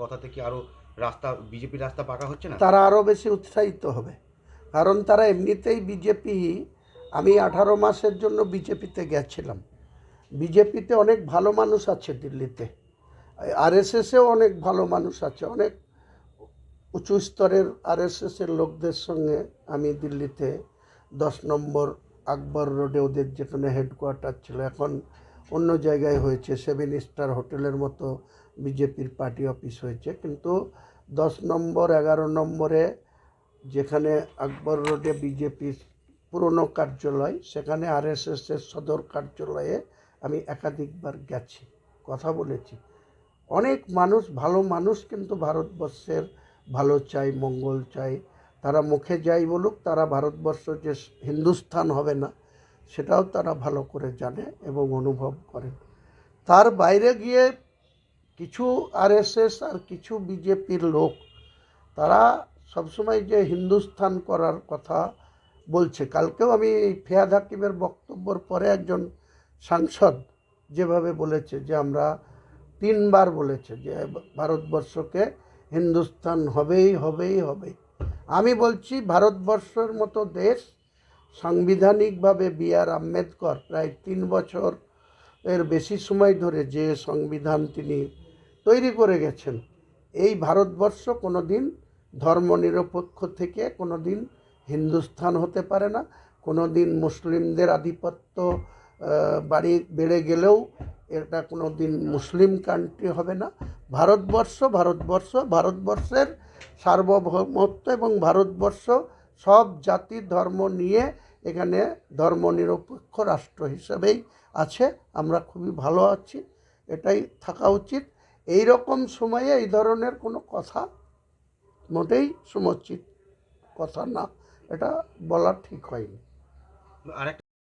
কথাতে কি আরও রাস্তা বিজেপির রাস্তা পাকা হচ্ছে না? তারা আরও বেশি উৎসাহিত হবে। কারণ তারা এমনিতেই বিজেপি, আমি আঠারো মাসের জন্য বিজেপিতে গেছিলাম। বিজেপিতে অনেক ভালো মানুষ আছে দিল্লিতে। আরএসএসেও অনেক ভালো মানুষ আছে। অনেক উঁচু স্তরের আর আরএসএসের লোকদের সঙ্গে আমি দিল্লিতে দশ নম্বর আকবর রোডে ওদের যেখানে হেডকোয়ার্টার ছিল, এখন অন্য জায়গায় হয়েছে, সেভেন স্টার হোটেলের মতো বিজেপির পার্টি অফিস হয়েছে। কিন্তু দশ নম্বর, এগারো নম্বরে যেখানে আকবর রোডে বিজেপির পুরনো কার্যালয়, সেখানে আর আরএসএসের সদর কার্যালয়ে আমি একাধিকবার গেছি, কথা বলেছি। অনেক মানুষ, ভালো মানুষ কিন্তু ভারতবর্ষের, ভালো চাই, মঙ্গল চাই, তারা মুখে যাই বলুক, তারা ভারতবর্ষ যে হিন্দুস্থান হবে না সেটাও তারা ভালো করে জানে এবং অনুভব করেন। তার বাইরে গিয়ে কিছু আরএসএস আর কিছু বিজেপির লোক, তারা সবসময় যে হিন্দুস্থান করার কথা বলছে, কালকেও আমি ফেয়াদ হাকিমের বক্তব্যর পরে একজন সাংসদ যেভাবে বলেছে যে আমরা তিনবার বলেছে যে ভারতবর্ষকে হিন্দুস্থান হবেই হবেই হবে আমি বলছি ভারতবর্ষের মতো দেশ সাংবিধানিকভাবে বি আর আম্বেদকর প্রায় তিন বছর এর বেশি সময় ধরে যে সংবিধান তিনি তৈরি করে গেছেন, এই ভারতবর্ষ কোনো দিন ধর্মনিরপেক্ষ থেকে কোনো দিন হিন্দুস্থান হতে পারে না কোনো দিন মুসলিমদের আধিপত্য বাড়ি বেড়ে গেলেও এটা কোনো দিন মুসলিম কান্ট্রি হবে না। ভারতবর্ষ ভারতবর্ষ, ভারতবর্ষের সার্বভৌমত্ব এবং ভারতবর্ষ সব জাতি ধর্ম নিয়ে এখানে ধর্ম নিরপেক্ষ রাষ্ট্র হিসেবেই আছে। আমরা খুবই ভালো আছি, এটাই থাকা উচিত। এই রকম সময়ে এই ধরনের কোনো কথা মোটেই সমুচিত কথা না, এটা বলা ঠিক হয়নি। আরেকটা